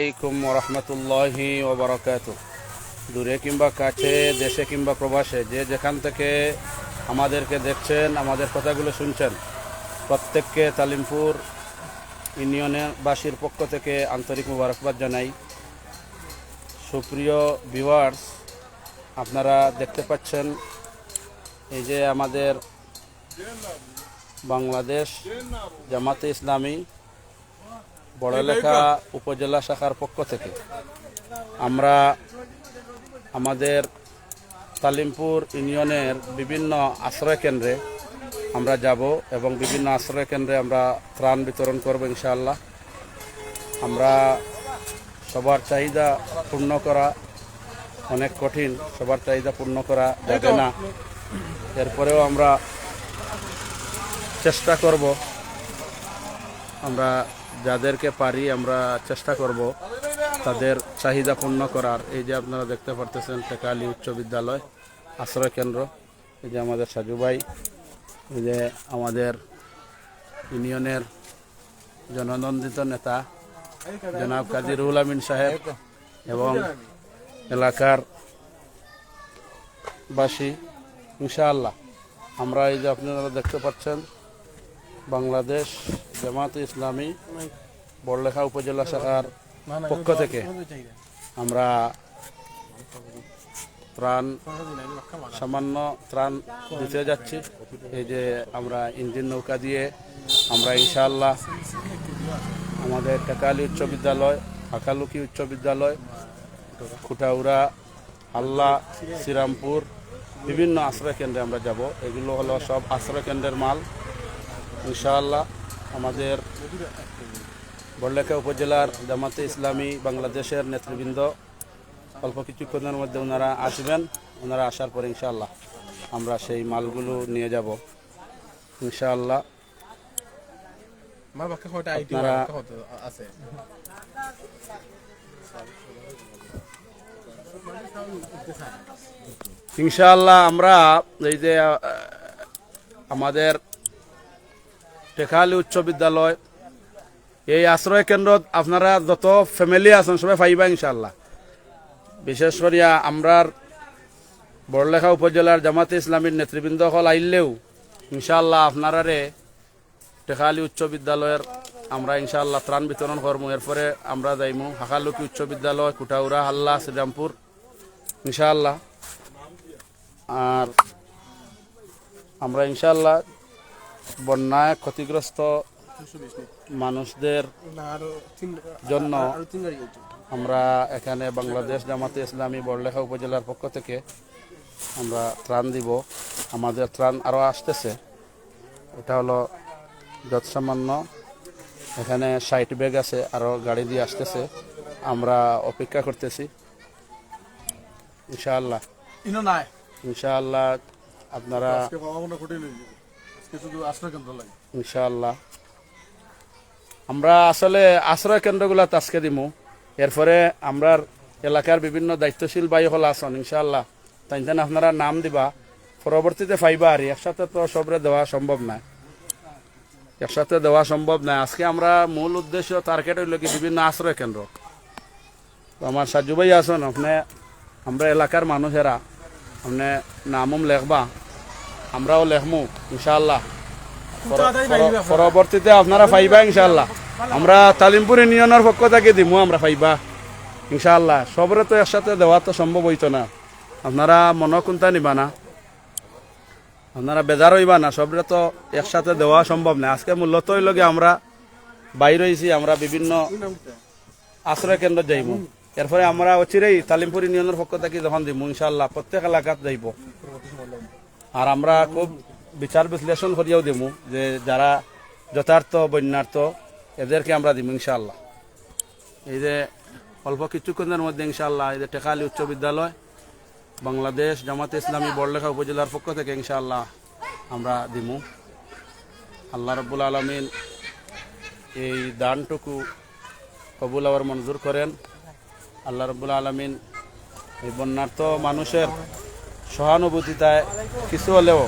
আলাইকুম রহমতুল্লাহি ওবরাকাত দূরে কিংবা কাছে, দেশে কিংবা প্রবাসে, যে যেখান থেকে আমাদেরকে দেখছেন, আমাদের কথাগুলো শুনছেন, প্রত্যেককে তালিমপুর ইউনিয়নের বাসীর পক্ষ থেকে আন্তরিক মুবারকবাদ জানাই। সুপ্রিয় ভিউয়ার্স আপনারা দেখতে পাচ্ছেন এই যে আমাদের বাংলাদেশ জামাতে ইসলামী বড়লেখা উপজেলা শাখার পক্ষ থেকে আমরা আমাদের তালিমপুর ইউনিয়নের বিভিন্ন আশ্রয় কেন্দ্রে আমরা যাব এবং বিভিন্ন আশ্রয় কেন্দ্রে আমরা ত্রাণ বিতরণ করব ইনশাআল্লাহ। আমরা সবার চাহিদা পূর্ণ করা অনেক কঠিন সবার চাহিদা পূর্ণ করা যাবে না। এরপরেও আমরা চেষ্টা করব। আমরা যাদেরকে পারি আমরা চেষ্টা করব তাদের চাহিদা পূর্ণ করার। এই যে আপনারা দেখতে পারতেছেন টেকালি উচ্চ বিদ্যালয়, আশ্রয় কেন্দ্র। এই যে আমাদের সাজু ভাই, এই যে আমাদের ইউনিয়নের জননন্দিত নেতা জনাব কাজী রুহুল আমিন সাহেব এবং এলাকার বাসী। ইনশাআল্লাহ আমরা এই যে আপনারা দেখতে পাচ্ছেন বাংলাদেশ জামাত ইসলামী বড়লেখা উপজেলা শাখার পক্ষ থেকে আমরা ত্রাণ, সামান্য ত্রাণ দিতে যাচ্ছি। এই যে আমরা ইঞ্জিন নৌকা দিয়ে আমরা ইনশাআল্লাহ আমাদের টাকালি উচ্চ বিদ্যালয় হাকালুকি উচ্চ বিদ্যালয় খুটাউরা আল্লাহ শ্রীরামপুর বিভিন্ন আশ্রয় কেন্দ্রে আমরা যাব। এগুলো হলো সব আশ্রয় কেন্দ্রের মাল। ইনশাআল্লাহ আমাদের বড়লেখা উপজেলার জামাতে ইসলামী বাংলাদেশের নেতৃবৃন্দ। অল্প কিছুক্ষণের মধ্যে ওনারা আসবেন ওনারা আসার পরে ইনশাআল্লাহ আমরা সেই মালগুলো নিয়ে যাব। ইনশাআল্লাহ আপনারা- ইনশাআল্লাহ আমরা এই যে আমাদের টেকালি উচ্চ বিদ্যালয়। এই আশ্রয় কেন্দ্রত আপনারা যত ফ্যামিলি আছেন সবাই পাইবা ইনশাল্লাহ বিশেষ করিয়া আমরার বড়লেখা উপজেলার জামাতে ইসলামীর নেতৃবৃন্দ হল আইলেও ইনশাআল্লাহ আপনারারে টেকালি উচ্চ বিদ্যালয়ের আমরা ইনশাআল্লাহ ত্রাণ বিতরণ করব এরপরে আমরা যাইমু হাকালুকি উচ্চ বিদ্যালয় কুটাউরা হাল্লা, শ্রীরামপুর। ইনশাআল্লাহ। আর আমরা ইনশাআল্লাহ বন্যায় ক্ষতিগ্রস্ত মানুষদের জন্য আমরা এখানে বাংলাদেশ জামাতে ইসলামী বড়লেখা উপজেলার পক্ষ থেকে আমরা ত্রাণ দিব। আমাদের ত্রাণ আরও আসতেছে। এটা হলো যত সামান্য এখানে ষাট ব্যাগ আছে আরও গাড়ি দিয়ে আসতেছে। আমরা অপেক্ষা করতেছি। ইনশাআল্লাহ। ইনশাআল্লাহ আপনারা আজকে আশ্রয় কেন্দ্র ইনশাআল্লাহ। আমরা আসলে আশ্রয় কেন্দ্রগুলো আজকে দিমু। এরপরে আমরা এলাকার বিভিন্ন দায়িত্বশীল বায়ু হল আসন ইনশাআল্লাহ। তাই আপনারা নাম দিবা, পরবর্তীতে ফাইবা আর একসাথে তো সবরে দেওয়া সম্ভব নয়। একসাথে দেওয়া সম্ভব নয়। আজকে আমরা মূল উদ্দেশ্য টার্গেট হইল কি বিভিন্ন আশ্রয় কেন্দ্র। তো আমার সাজু ভাই আসন আপনি, আমরা এলাকার মানুষেরা, আপনি নামুম লেখবা। আমরাও লেখমু ইনশাআল্লাহ। পর- পরবর্তীতে আপনারা পাইবা ইনশাআল্লাহ। আমরা তালিমপুর ইউনিয়নের পক্ষ থেকে দিমু আমরা পাইবা ইনশাআল্লাহ। সবরে তো একসাথে দেওয়া তো সম্ভব হইতো না। আপনারা মন কোনটা নিবা না। আপনারা বেজার হইবা না সবরে তো একসাথে দেওয়া সম্ভব না। আজকে মূলত লগে আমরা বাইর হয়েছি আমরা বিভিন্ন আশ্রয় কেন্দ্র যাইব এরপরে আমরা অচিরেই তালিমপুর ইউনিয়নের পক্ষ থেকে যখন দিব ইনশাআল্লাহ প্রত্যেক এলাকাত যাইব। আর আমরা খুব বিচার বিশ্লেষণ করিয়াও দিমু যে যারা যথার্থ, বন্যার্থ, এদেরকে আমরা দিব ইনশাআল্লাহ। এই যে অল্প কিছুক্ষণের মধ্যে, ইনশাআল্লাহ, এই যে টেকালি উচ্চ বিদ্যালয়, বাংলাদেশ জামাতে ইসলামী বড়লেখা উপজেলার পক্ষ থেকে, ইনশাআল্লাহ, আমরা দিমু। আল্লাহ রব্বুল আলমিন এই দানটুকু কবুল আবার মঞ্জুর করেন। আল্লাহ রব্বুল আলমিন এই বন্যার্থ মানুষের সহানুভূতিতায় কিছু হলেও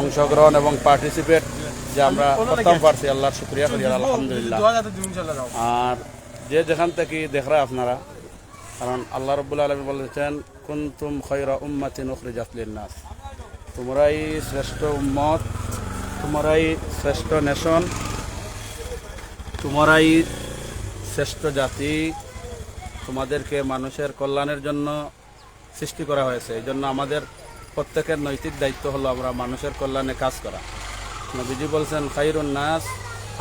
অংশগ্রহণ এবং পার্টিসিপেট যে আমরা করতাম পারছি, আল্লাহর শুক্রিয়া করি আলহামদুলিল্লাহ। আর যে যেখান থেকে দেখরা আপনারা, কারণ আল্লাহ রব্বুল আলমী বলেছেন, কুন্তুম খৈরা উম্মাতিন উখরিজাত লিন্নাস। তোমরাই শ্রেষ্ঠ উম্মত, তোমরাই শ্রেষ্ঠ নেশন, তোমরাই শ্রেষ্ঠ জাতি, তোমাদেরকে মানুষের কল্যাণের জন্য সৃষ্টি করা হয়েছে। এই জন্য আমাদের প্রত্যেকের নৈতিক দায়িত্ব হলো আমরা মানুষের কল্যাণে কাজ করা। নবীজি বলছেন খাইরুন নাস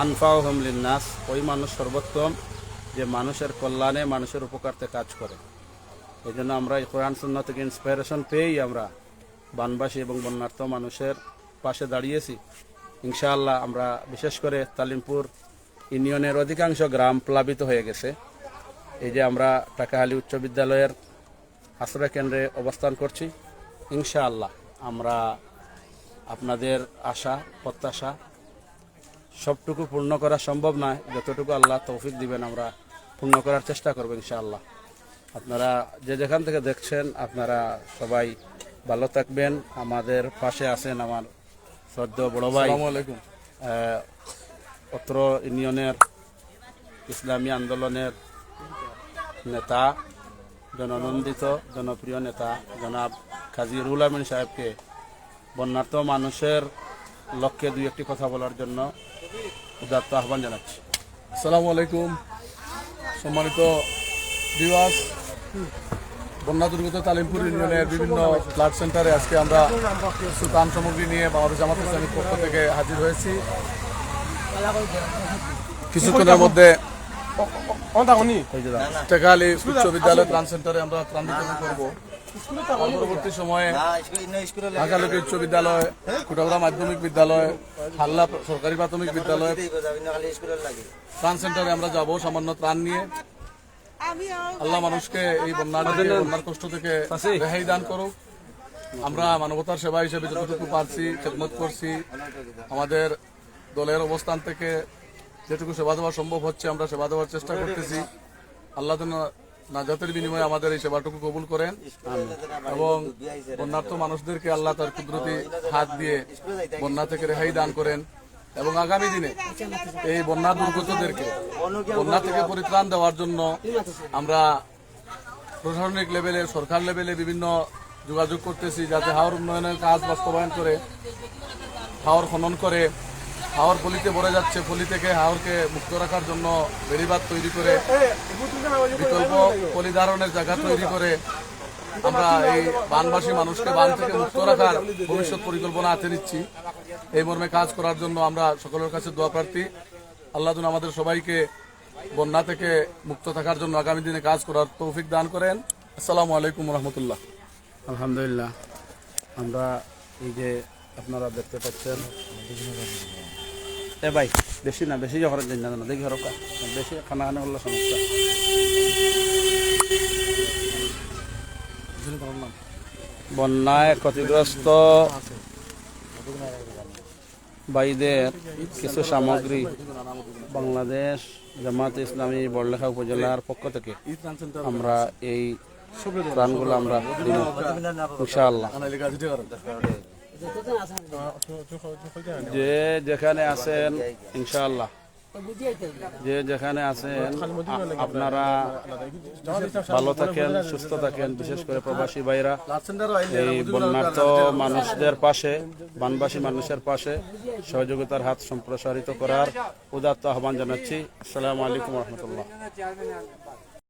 আনফাও হমলিন নাস ওই মানুষ সর্বোত্তম যে মানুষের কল্যাণে মানুষের উপকারতে কাজ করে। এই জন্য আমরা এই কোরআন শূন্য থেকে ইন্সপিরেশন পেয়েই আমরা বানবাসী এবং বন্যার্থ মানুষের পাশে দাঁড়িয়েছি। ইনশাআল্লাহ আমরা বিশেষ করে তালিমপুর ইউনিয়নের অধিকাংশ গ্রাম প্লাবিত হয়ে গেছে। এই যে আমরা টাকাহালি উচ্চ বিদ্যালয়ের আশ্রয় কেন্দ্রে অবস্থান করছি। ইনশাআল্লাহ আমরা আপনাদের আশা প্রত্যাশা সবটুকু পূর্ণ করা সম্ভব নয়। যতটুকু আল্লাহ তৌফিক দিবেন আমরা পূর্ণ করার চেষ্টা করব ইনশাআল্লাহ। আপনারা যে যেখান থেকে দেখছেন আপনারা সবাই ভালো থাকবেন। আমাদের পাশে আছেন আমার সদ্য বড় ভাই। আলাইকুম। অত্র ইউনিয়নের ইসলামী আন্দোলনের নেতা জননন্দিত, জনপ্রিয় নেতা জনাব কাজী রুল আমিন সাহেবকে বন্যার্থ মানুষের লক্ষ্যে দুই একটি কথা বলার জন্য উদাত্ত আহ্বান জানাচ্ছি আসসালামু আলাইকুম সম্মানিত দিবাস বন্যা দুর্গত তালিমপুর ইউনিয়নের বিভিন্ন ফ্লাড সেন্টারে আজকে আমরা ত্রাণ সামগ্রী নিয়ে বাংলাদেশ জামাত ইসলামীর পক্ষ থেকে হাজির হয়েছি কিছুক্ষণের মধ্যে। টেকালি উচ্চ বিদ্যালয় ত্রাণ সেন্টারে আমরা ত্রাণ বিতরণ করব। পরবর্তী সময়ে উচ্চ বিদ্যালয় কুটাগড়া মাধ্যমিক বিদ্যালয় হাল্লা সরকারি প্রাথমিক বিদ্যালয় ত্রাণ সেন্টারে আমরা যাব সামান্য ত্রাণ নিয়ে। আল্লাহ মানুষকে এই বন্যার বন্যার কষ্ট থেকে রেহাই দান করুক। আমরা মানবতার সেবা হিসেবে যতটুকু পারছি খেদমত করছি আমাদের দলের অবস্থান থেকে যেটুকু সেবা দেওয়া সম্ভব হচ্ছে, আমরা সেবা দেওয়ার চেষ্টা করতেছি। আল্লাহ নাজাতের বিনিময়ে আমাদের এই সেবাটুকু কবুল করেন এবং বন্যার্থ মানুষদেরকে আল্লাহ তার কুদরতি হাত দিয়ে বন্যা থেকে রেহাই দান করেন এবং আগামী দিনে এই বন্যা দুর্গতদেরকে বন্যা থেকে পরিত্রাণ দেওয়ার জন্য আমরা প্রশাসনিক লেভেলে, সরকার লেভেলে বিভিন্ন যোগাযোগ করতেছি যাতে হাওর উন্নয়নের কাজ বাস্তবায়ন করে, হাওর খনন করে হাওর পলিতে ভরে যাচ্ছে। পলি থেকে হাওরকে মুক্ত রাখার জন্য বেড়িবাদ তৈরি করে, বিকল্প পলি ধারণের জায়গা তৈরি করে আমরা এই বানবাসী মানুষকে বান থেকে মুক্ত রাখার ভবিষ্যৎ পরিকল্পনা হাতে নিচ্ছি। এই মর্মে কাজ করার জন্য আমরা সকলের কাছে দোয়া প্রার্থী। আল্লাহ আমাদের সবাইকে বন্যা থেকে মুক্ত থাকার জন্য আগামী দিনে কাজ করার তৌফিক দান করেন। আসসালামু আলাইকুম রহমতুল্লাহ আলহামদুলিল্লাহ। আমরা এই যে আপনারা দেখতে পাচ্ছেন এ ভাই, বেশি না, বেশি যখন দিন না দেখি হরকা বেশি খানা খানা হলো সমস্যা। বন্যায় ক্ষতিগ্রস্ত ভাইদের কিছু সামগ্রী বাংলাদেশ জামাত ইসলামী বড়লেখা উপজেলার পক্ষ থেকে আমরা এই ত্রাণগুলো আমরা ইনশাআল্লাহ। যে যেখানে আছেন, ইনশাআল্লাহ। যে যেখানে আছেন আপনারা ভালো থাকেন, সুস্থ থাকেন, বিশেষ করে প্রবাসী ভাইরা। এই বন্যার্থ মানুষদের পাশে, বানবাসী মানুষের পাশে সহযোগিতার হাত সম্প্রসারিত করার উদাত্ত আহ্বান জানাচ্ছি। আসসালামু আলাইকুম রহমতুল্লাহ।